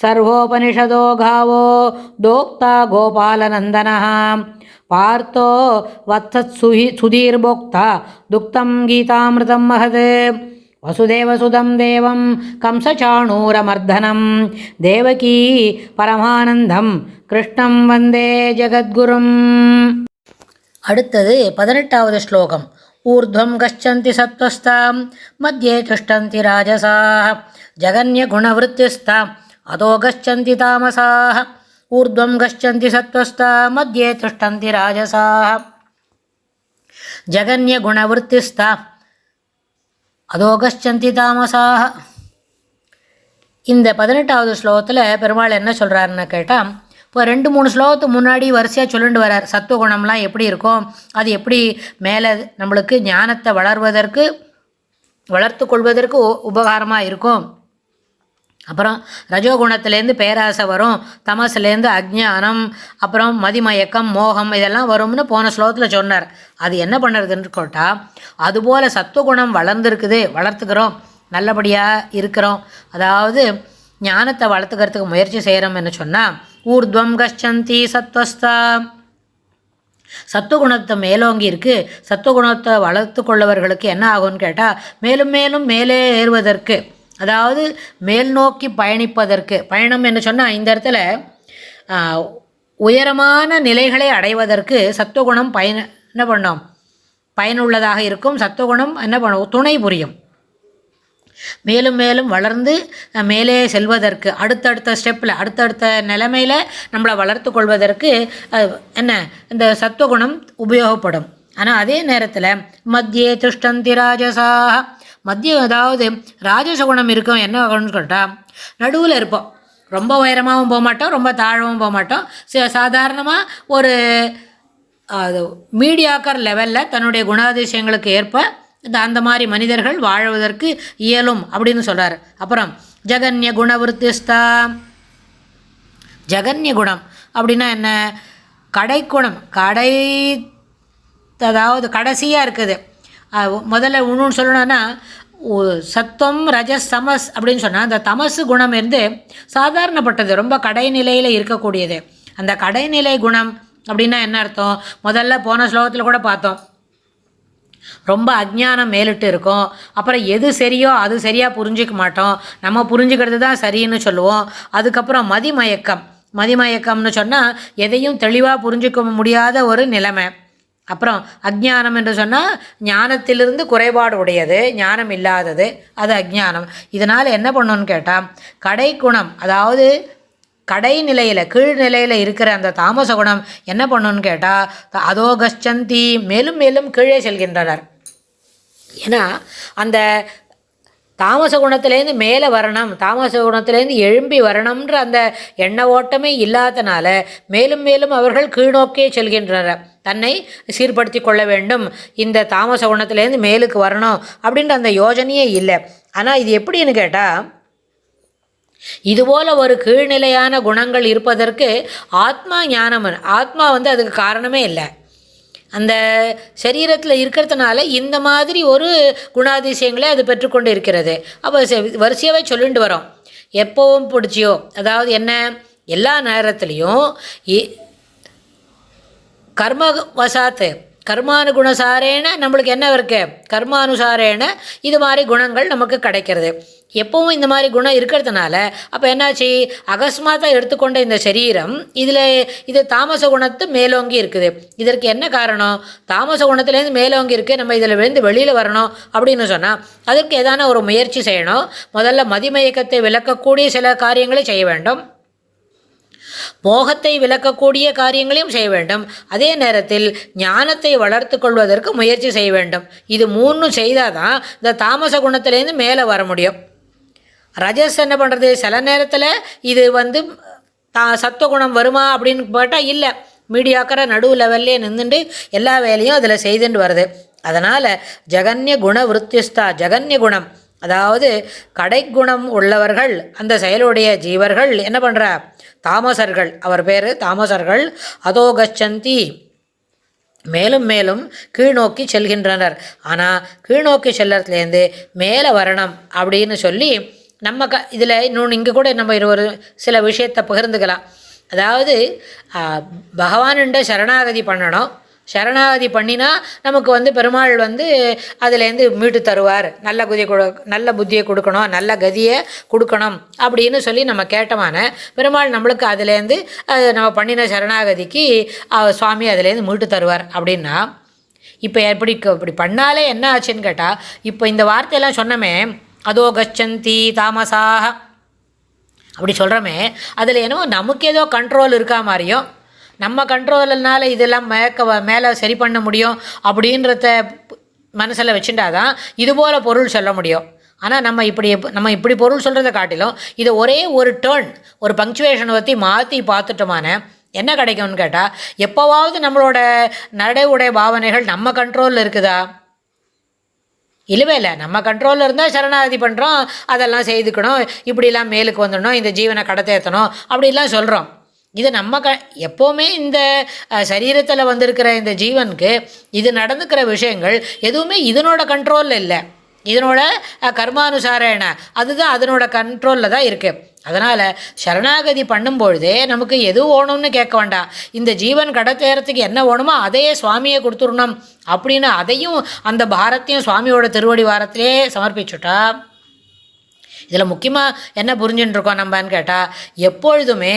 सर्वोपनिषदो गावो दोक्ता गोपालनन्दनः पार्थो वत्सत्सुहि सुधीर्भोक्ता दुक्तं गीतामृतं महत् वसुदेवसुदं देवं कंसचाणूरमर्दनं देवकी परमानन्दं कृष्णं वन्दे जगद्गुरुम् अडुत्तद् पदिनेट्टावद् श्लोकम् ऊर्ध्वं गच्छन्ति सत्त्वस्तां मध्ये तिष्ठन्ति राजसाः जगन्यगुणवृत्तिस्ताम् அதோ கச்சந்தி தாமசாக ஊர்துவம் கச்சந்தி சத்வஸ்தா மத்தியே திஷ்டந்தி ராஜசாக ஜகன்ய குணவருத்திஸ்தா. அதோ கச்சந்தி தாமசாக இந்த பதினெட்டாவது ஸ்லோகத்தில் பெருமாள் என்ன சொல்கிறாருன்னு கேட்டால் இப்போ ரெண்டு மூணு ஸ்லோகத்துக்கு முன்னாடி வரிசையாக சொல்லிட்டு வரார் சத்துவகுணம்லாம் எப்படி இருக்கும்? அது எப்படி மேலே நம்மளுக்கு ஞானத்தை வளர்வதற்கு வளர்த்து கொள்வதற்கு உபகாரமாக இருக்கும்? அப்புறம் ரஜோகுணத்துலேருந்து பேராசை வரும் தமசுலேருந்து அஜ்ஞானம் அப்புறம் மதிமயக்கம் மோகம் இதெல்லாம் வரும்னு போன ஸ்லோகத்தில் சொன்னார். அது என்ன பண்ணுறதுன்னு கேட்டால் அதுபோல் சத்துவகுணம் வளர்ந்துருக்குது வளர்த்துக்கிறோம் நல்லபடியாக இருக்கிறோம். அதாவது ஞானத்தை வளர்த்துக்கிறதுக்கு முயற்சி செய்கிறோம்னு சொன்னால் ஊர்த்வம் கஷ்டந்தி சத்வஸ்தா. சத்துவகுணத்தை மேலோங்கி இருக்குது சத்துவகுணத்தை வளர்த்து கொள்ளவர்களுக்கு என்ன ஆகும்னு கேட்டால் மேலும் மேலும் மேலே ஏறுவதற்கு அதாவது மேல் நோக்கி பயணிப்பதற்கு பயணம் என்று சொன்னால் இந்த இடத்துல உயரமான நிலைகளை அடைவதற்கு சத்துவகுணம் பயன் என்ன பண்ணோம்? பயனுள்ளதாக இருக்கும். சத்துவகுணம் என்ன பண்ணும்? துணை புரியும். மேலும் மேலும் வளர்ந்து மேலே செல்வதற்கு அடுத்தடுத்த ஸ்டெப்பில் அடுத்தடுத்த நிலைமையில் நம்மளை வளர்த்து கொள்வதற்கு என்ன? இந்த சத்துவகுணம் உபயோகப்படும். ஆனால் அதே நேரத்தில் மத்தியே திஷ்டந்தி ராஜசாக மத்தியம் அதாவது ராஜசகுணம் இருக்கும் என்ன ஆகணும்னு கேட்டால் நடுவில் இருப்போம். ரொம்ப உயரமாகவும் போக மாட்டோம் ரொம்ப தாழவும் போக மாட்டோம். ச- சாதாரணமாக ஒரு அது மீடியாக்கர் லெவலில் தன்னுடைய குணாதிசயங்களுக்கு ஏற்ப இந்த அந்த மாதிரி மனிதர்கள் வாழ்வதற்கு இயலும் அப்படின்னு சொல்கிறார் அப்புறம் ஜகன்ய குணவருத்திஸ்தா ஜகன்ய குணம் அப்படின்னா என்ன? கடைக்குணம். கடை அதாவது கடைசியாக இருக்குது. முதல்ல இன்னொன்று சொல்லணும்னா சத்தம் ரஜஸ் தமஸ் அப்படின்னு சொன்னால் அந்த தமசு குணம் இருந்து சாதாரணப்பட்டது ரொம்ப கடைநிலையில் இருக்கக்கூடியது. அந்த கடைநிலை குணம் அப்படின்னா என்ன அர்த்தம்? முதல்ல போன ஸ்லோகத்தில் கூட பார்த்தோம். ரொம்ப அஜ்ஞானம் மேலிட்டு இருக்கும். அப்புறம் எது சரியோ அது சரியாக புரிஞ்சிக்க மாட்டோம். நம்ம புரிஞ்சுக்கிறது தான் சரின்னு சொல்லுவோம். அதுக்கப்புறம் மதிமயக்கம். மதிமயக்கம்னு சொன்னால் எதையும் தெளிவாக புரிஞ்சிக்க முடியாத ஒரு நிலைமை. அப்புறம் அஜ்ஞானம் என்று சொன்னால் ஞானத்திலிருந்து குறைபாடு உடையது ஞானம் இல்லாதது அது அஜ்ஞானம். இதனால் என்ன பண்ணணும்னு கேட்டால் கடைக்குணம் அதாவது கடைநிலையில் கீழ்நிலையில் இருக்கிற அந்த தாமச குணம் என்ன பண்ணணும்னு கேட்டால் அதோகஷ்சந்தி மேலும் மேலும் கீழே செல்கின்றனர். ஏன்னா அந்த தாமச குணத்திலேருந்து மேலே வரணும் தாமச குணத்திலேருந்து எழும்பி வரணும்ன்ற அந்த எண்ண ஓட்டமே இல்லாதனால மேலும் மேலும் அவர்கள் கீழ்நோக்கே செல்கின்றனர். தன்னை சீர்படுத்தி கொள்ள வேண்டும். இந்த தாமச குணத்திலேருந்து மேலுக்கு வரணும் அப்படின்ற அந்த யோஜனையே இல்லை. ஆனால் இது எப்படின்னு கேட்டால் இதுபோல ஒரு கீழ்நிலையான குணங்கள் இருப்பதற்கு ஆத்மா ஞானம் ஆத்மா வந்து அதுக்கு காரணமே இல்லை. அந்த சரீரத்தில் இருக்கிறதுனால இந்த மாதிரி ஒரு குணாதிசயங்களை அது பெற்றுக்கொண்டு இருக்கிறது. அப்போ வரிசையாகவே சொல்லிட்டு வரோம். எப்போவும் பிடிச்சியோ அதாவது என்ன? எல்லா நேரத்துலேயும் இ- கர்ம வசாத்து கர்மானுகுணசாரேன நம்மளுக்கு என்ன இருக்கு கர்மானுசாரேன இது மாதிரி குணங்கள் நமக்கு கிடைக்கிறது. எப்பவும் இந்த மாதிரி குணம் இருக்கிறதுனால அப்போ என்னாச்சு? அகஸ்மாத்தாக எடுத்துக்கொண்ட இந்த சரீரம் இதில் இது தாமச குணத்து மேலோங்கி இருக்குது. இதற்கு என்ன காரணம்? தாமச குணத்துலேருந்து மேலோங்கி இருக்குது நம்ம இதில் விழுந்து வெளியில் வரணும் அப்படின்னு சொன்னால் அதற்கு ஏதான ஒரு முயற்சி செய்யணும். முதல்ல மதிமயக்கத்தை விளக்கக்கூடிய சில காரியங்களை செய்ய வேண்டும். மோகத்தை விளக்கக்கூடிய காரியங்களையும் செய்ய வேண்டும். அதே நேரத்தில் ஞானத்தை வளர்த்து கொள்வதற்கு முயற்சி செய்ய வேண்டும். இது மூணும் செய்தால் தான் இந்த தாமச குணத்திலேருந்து மேலே வர முடியும். ரஜஸ் என்ன பண்ணுறது சில நேரத்தில் இது வந்து தா சத்துவகுணம் வருமா அப்படின்னு கேட்டால் இல்லை. மீடியாக்கரை நடுவு லெவல்லே நின்றுட்டு எல்லா வேலையும் அதில் செய்துட்டு வருது. அதனால் ஜெகன்ய குண விருத்தியஸ்தா ஜெகன்ய குணம். அதாவது கடைக்குணம் உள்ளவர்கள் அந்த செயலுடைய ஜீவர்கள் என்ன பண்ணுறா தாமசர்கள். அவர் பேர் தாமசர்கள். அதோ கச்சந்தி. மேலும் மேலும் கீழ்நோக்கி செல்கின்றனர். ஆனால் கீழ்நோக்கி செல்லறதுலேருந்து மேலே வரணும் அப்படின்னு சொல்லி நம்ம க இதில் இன்னொன்று இங்கே கூட நம்ம ஒரு சில விஷயத்தை பகிர்ந்துக்கலாம். அதாவது பகவானுண்ட சரணாகதி பண்ணணும். சரணாகதி பண்ணினா நமக்கு வந்து பெருமாள் வந்து அதுலேருந்து மீட்டு தருவார். நல்ல குதியை கொடு நல்ல புத்தியை கொடுக்கணும் நல்ல கதியை கொடுக்கணும் அப்படின்னு சொல்லி நம்ம கேட்டமான பெருமாள் நம்மளுக்கு அதுலேருந்து நம்ம பண்ணின சரணாகதிக்கு சுவாமி அதுலேருந்து மீட்டு தருவார். அப்படின்னா இப்போ எப்படி இப்படி பண்ணாலே என்ன ஆச்சுன்னு கேட்டால் இப்போ இந்த வார்த்தையெல்லாம் சொன்னமே அதோ கச்சந்தி தாமசாக. அப்படி சொல்கிறோமே அதில் என்னவோ நமக்கு ஏதோ கண்ட்ரோல் இருக்கா மாதிரியும் நம்ம கண்ட்ரோல்னால இதெல்லாம் மேக்க மேலே சரி பண்ண முடியும் அப்படின்றத மனசில் வச்சுட்டாதான் இதுபோல் பொருள் சொல்ல முடியும். ஆனால் நம்ம இப்படி நம்ம இப்படி பொருள் சொல்கிறத காட்டிலும் இதை ஒரே ஒரு டேர்ன் ஒரு பங்க்சுவேஷனை பற்றி மாற்றி பார்த்துட்டோமான என்ன கிடைக்கும்னு கேட்டால் எப்போவாவது நம்மளோட நடை உடை பாவனைகள் நம்ம கண்ட்ரோலில் இருக்குதா? இல்லவே இல்லை நம்ம கண்ட்ரோலில் இருந்தால் சரணாகதி பண்ணுறோம் அதெல்லாம் செய்துக்கணும். இப்படிலாம் மேலுக்கு வந்துடணும் இந்த ஜீவனை கடத்தேற்றணும் அப்படிலாம் சொல்கிறோம் இது நம்ம க எப்போவுமே இந்த சரீரத்தில் வந்திருக்கிற இந்த ஜீவனுக்கு இது நடந்துக்கிற விஷயங்கள் எதுவுமே இதனோட கண்ட்ரோலில் இல்லை. இதனோட அஹ், கர்மானுசாரேன. அதுதான் அதனோட கண்ட்ரோலில் தான் இருக்குது அதனால் சரணாகதி பண்ணும்பொழுதே நமக்கு எது ஓணும்னு கேட்க வேண்டாம் இந்த ஜீவன் கடத்தேரத்துக்கு என்ன ஓணுமோ அதையே சுவாமியை கொடுத்துடணும் அப்படின்னு அதையும் அந்த பாரத்தையும் சுவாமியோட திருவடி வாரத்திலே சமர்ப்பிச்சுட்டா. இதில் முக்கியமாக என்ன புரிஞ்சுட்டுருக்கோம் நம்மன்னு கேட்டால் எப்பொழுதுமே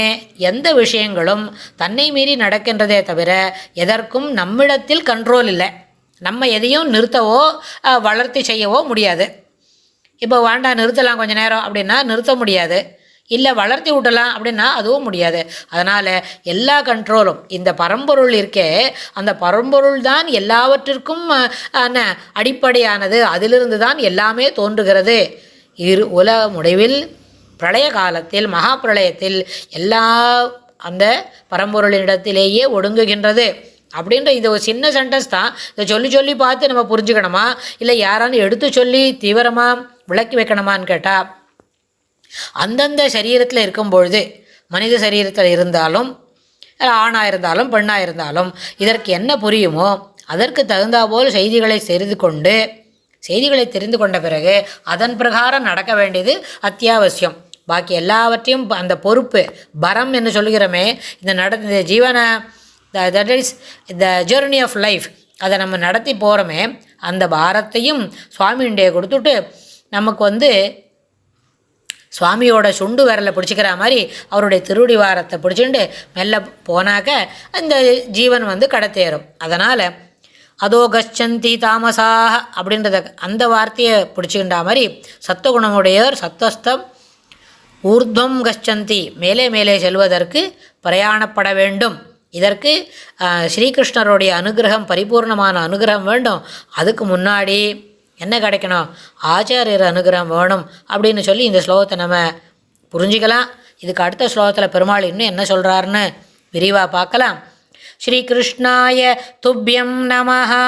எந்த விஷயங்களும் தன்னை மீறி நடக்கின்றதே தவிர எதற்கும் நம்மிடத்தில் கண்ட்ரோல் இல்லை. நம்ம எதையும் நிறுத்தவோ வளர்த்தி செய்யவோ முடியாது. இப்போ வேண்டாம் நிறுத்தலாம் கொஞ்ச நேரம் அப்படின்னா நிறுத்த முடியாது. இல்லை வளர்த்தி விட்டலாம் அப்படின்னா அதுவும் முடியாது. அதனால் எல்லா கண்ட்ரோலும் இந்த பரம்பொருள் இருக்கே அந்த பரம்பொருள் தான் எல்லாவற்றிற்கும் அடிப்படையானது. அதிலிருந்து தான் எல்லாமே தோன்றுகிறது. இரு உலக முடிவில் பிரளய காலத்தில் மகா பிரளயத்தில் எல்லா அந்த பரம்பொருளினிடத்திலேயே ஒடுங்குகின்றது. அப்படின்ற இது ஒரு சின்ன சென்டென்ஸ் தான். இதை சொல்லி சொல்லி பார்த்து நம்ம புரிஞ்சுக்கணுமா? இல்லை யாரானு எடுத்து சொல்லி தீவிரமாக விளக்கி வைக்கணுமான்னு கேட்டால் அந்தந்த சரீரத்தில் இருக்கும் பொழுது மனித சரீரத்தில் இருந்தாலும் ஆணாக இருந்தாலும் பெண்ணாக இருந்தாலும் இதற்கு என்ன புரியுமோ அதற்கு தகுந்தாபோல் செய்திகளை தெரிந்து கொண்டு செய்திகளை தெரிந்து கொண்ட பிறகு அதன் பிரகாரம் நடக்க வேண்டியது அத்தியாவசியம். பாக்கி எல்லாவற்றையும் அந்த பொறுப்பு பரம் என்று சொல்கிறோமே இந்த நட இந்த ஜீவன that is the journey of life அதை நம்ம நடத்தி போகிறோமே அந்த பாரத்தையும் சுவாமியுடைய கொடுத்துட்டு நமக்கு வந்து சுவாமியோட சுண்டு விரலை பிடிச்சிக்கிற மாதிரி அவருடைய திருவடி வாரத்தை பிடிச்சிண்டு மெல்ல போனாக்க அந்த ஜீவன் வந்து கடத்தேறும். அதனால் அதோ கச்சந்தி தாமசாக அப்படின்றத அந்த வார்த்தையை பிடிச்சிக்கின்ற மாதிரி சத்துவகுணமுடையவர் சத்தஸ்தம் ஊர்துவம் கச்சந்தி மேலே மேலே செல்வதற்கு பிரயாணப்பட வேண்டும். இதற்கு ஸ்ரீகிருஷ்ணருடைய அனுகிரகம் பரிபூர்ணமான அனுகிரகம் வேண்டும். அதுக்கு முன்னாடி என்ன கிடைக்கணும்? ஆச்சாரியர் அனுகிரகம் வேணும் அப்படின்னு சொல்லி இந்த ஸ்லோகத்தை நம்ம புரிஞ்சுக்கலாம். இதுக்கு அடுத்த ஸ்லோகத்தில் பெருமாள் இன்னும் என்ன சொல்கிறாருன்னு விரிவாக பார்க்கலாம். ஸ்ரீகிருஷ்ணாய துப்பியம் நமஹா.